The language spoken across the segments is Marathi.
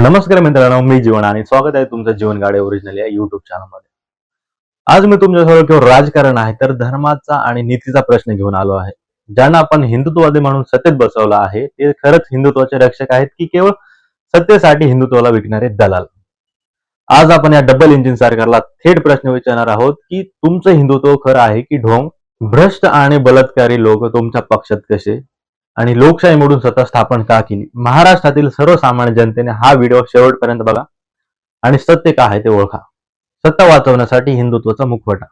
नमस्कार मित्रांनो मी जीवन आणि स्वागत आहे तुमचं जीवन गाडी ओरिजिनल या युट्यूब चॅनलमध्ये आज मी तुमच्यासमोर केवळ राजकारण आहे तर धर्माचा आणि नीतीचा प्रश्न घेऊन आलो आहे. ज्यांना आपण हिंदुत्ववादी म्हणून सत्तेत बसवलं आहे ते खरंच हिंदुत्वाचे रक्षक आहेत की केवळ सत्तेसाठी हिंदुत्वाला विकणारे दलाल? आज आपण या डबल इंजिन सरकारला थेट प्रश्न विचारणार आहोत की तुमचं हिंदुत्व खरं आहे की ढोंग? भ्रष्ट आणि बलात्कारी लोक तुमच्या पक्षात कसे? आणि लोकशाही मोडून स्वतः स्थापन का केली? महाराष्ट्रातील सर्वसामान्य जनतेने हा व्हिडिओ शेवटपर्यंत बघा. आणि सत्य काय आहे ते ओळखा. सत्ता वाचवण्यासाठी हिंदुत्वाचा मुखवटा.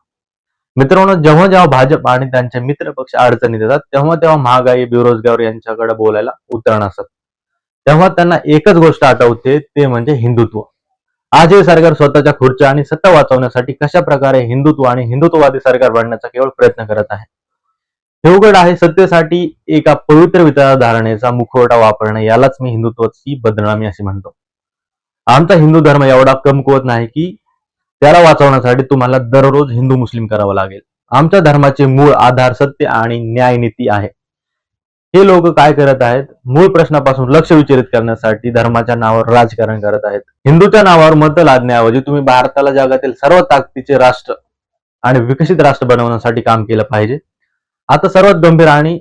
मित्रांनो जेव्हा जेव्हा भाजप आणि त्यांचे मित्र पक्ष अडचणीत येतात तेव्हा तेव्हा महागाई बेरोजगार यांच्याकडे बोलायला उतरण असत. तेव्हा त्यांना एकच गोष्ट आठवते ते म्हणजे हिंदुत्व. आज हे सरकार स्वतःच्या खुर्च्या आणि सत्ता वाचवण्यासाठी कशा प्रकारे हिंदुत्व आणि हिंदुत्ववादी सरकार बनण्याचा केवळ प्रयत्न करत आहे. देवगड आहे सत्तेसाठी एका पवित्र विचारधारणेचा मुखवटा वापरणे यालाच मी हिंदुत्वाची बदनामी असे म्हणतो. आमचा हिंदू धर्म एवढा कमकुवत नाही की त्याला वाचवण्यासाठी तुम्हाला दररोज हिंदू मुस्लिम करावं लागेल. आमच्या धर्माचे मूळ आधार सत्य आणि न्यायनीती आहे. हे लोक काय करत आहेत? मूळ प्रश्नापासून लक्ष विचलित करण्यासाठी धर्माच्या नावावर राजकारण करत आहेत. हिंदूच्या नावावर मत लादण्याऐवजी तुम्ही भारताला जगातील सर्व ताकदीचे राष्ट्र आणि विकसित राष्ट्र बनवण्यासाठी काम केलं पाहिजे. आता सर्वात गंभीर आणि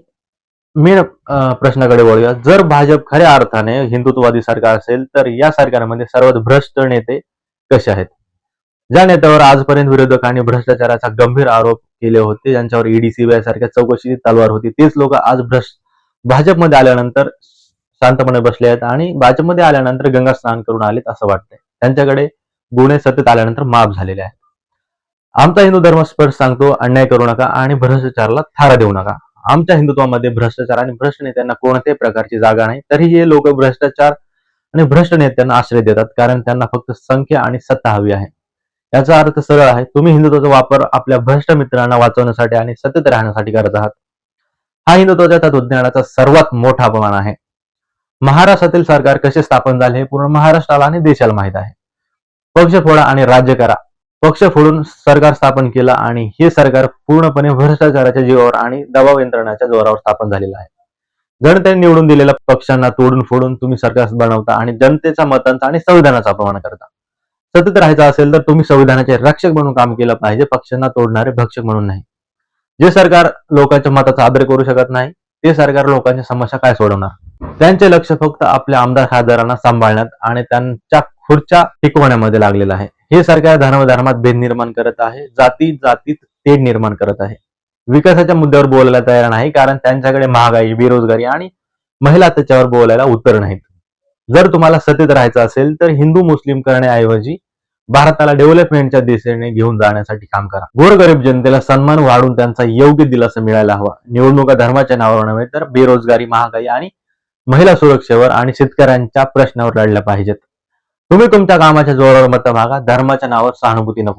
मेन प्रश्नाकडे वळूया. जर भाजप खऱ्या अर्थाने हिंदुत्ववादी सरकार असेल तर या सरकारमध्ये सर्वात भ्रष्ट नेते कसे आहेत? ज्या नेत्यावर आजपर्यंत विरोधकांनी भ्रष्टाचाराचा गंभीर आरोप केले होते ज्यांच्यावर ईडी सीबीआय सारख्या चौकशीची तलवार होती तेच लोक आज भ्रष्ट भाजपमध्ये आल्यानंतर शांतपणे बसले आहेत आणि भाजपमध्ये आल्यानंतर गंगा स्नान करून आलेत असं वाटतंय. त्यांच्याकडे गुन्हे सत्तेत आल्यानंतर माफ झालेले आहेत. आमचा हिंदू धर्म स्पष्ट सांगतो अन्याय करू नका आणि भ्रष्टाचाराला थारा देऊ नका. आमच्या हिंदुत्वामध्ये भ्रष्टाचार आणि भ्रष्ट नेत्यांना कोणत्याही प्रकारची जागा नाही तरी हे लोक भ्रष्टाचार आणि भ्रष्ट नेत्यांना आश्रय देतात कारण त्यांना फक्त संख्या आणि सत्ता हवी आहे. याचा अर्थ सरळ आहे तुम्ही हिंदुत्वाचा वापर आपल्या भ्रष्ट मित्रांना वाचवण्यासाठी आणि सतत राहण्यासाठी करत आहात. हा हिंदुत्वाच्या तत्वज्ञानाचा सर्वात मोठा अपमान आहे. महाराष्ट्रातील सरकार कसे स्थापन झाले हे पूर्ण महाराष्ट्राला आणि देशाला माहीत आहे. पक्ष फोडा आणि राज्य करा. पक्ष फोडून सरकार स्थापन केलं आणि हे सरकार पूर्णपणे भ्रष्टाचाराच्या जीवावर आणि दबाव यंत्रणाच्या जोरावर स्थापन झालेलं आहे. जनतेने निवडून दिलेल्या पक्षांना तोडून फोडून तुम्ही सरकार बनवता आणि जनतेच्या मतांचा आणि संविधानाचा अपमान करता. सतत राहायचं असेल तर तुम्ही संविधानाचे रक्षक म्हणून काम केलं पाहिजे पक्षांना तोडणारे भक्षक म्हणून नाही. जे सरकार लोकांच्या मताचा आदर करू शकत नाही ते सरकार लोकांच्या समस्या काय सोडवणार? त्यांचे लक्ष फक्त आपल्या आमदार खासदारांना सांभाळण्यात आणि त्यांच्या खुर्च्या टिकवण्यामध्ये लागलेलं आहे. हे सरकार धर्मधर्मात भेद निर्माण करत आहे जाती जातीत तेढ निर्माण करत आहे. विकासाच्या मुद्द्यावर बोलायला तयार नाही कारण त्यांच्याकडे महागाई बेरोजगारी आणि महिला त्याच्यावर बोलायला उत्तर नाहीत. जर तुम्हाला सत्तेत राहायचं असेल तर हिंदू मुस्लिम करण्याऐवजी भारताला डेव्हलपमेंटच्या दिशेने घेऊन जाण्यासाठी काम करा. गोरगरीब जनतेला सन्मान वाढून त्यांचा योग्य दिलासा मिळायला हवा. निवडणुका धर्माच्या नावावर नव्हे तर बेरोजगारी महागाई आणि महिला सुरक्षेवर आणि शेतकऱ्यांच्या प्रश्नावर लढल्या पाहिजेत. तुम्ही तुमच्या कामाच्या जोरावर मत मागा. धर्माच्या नावावर सहानुभूती नको.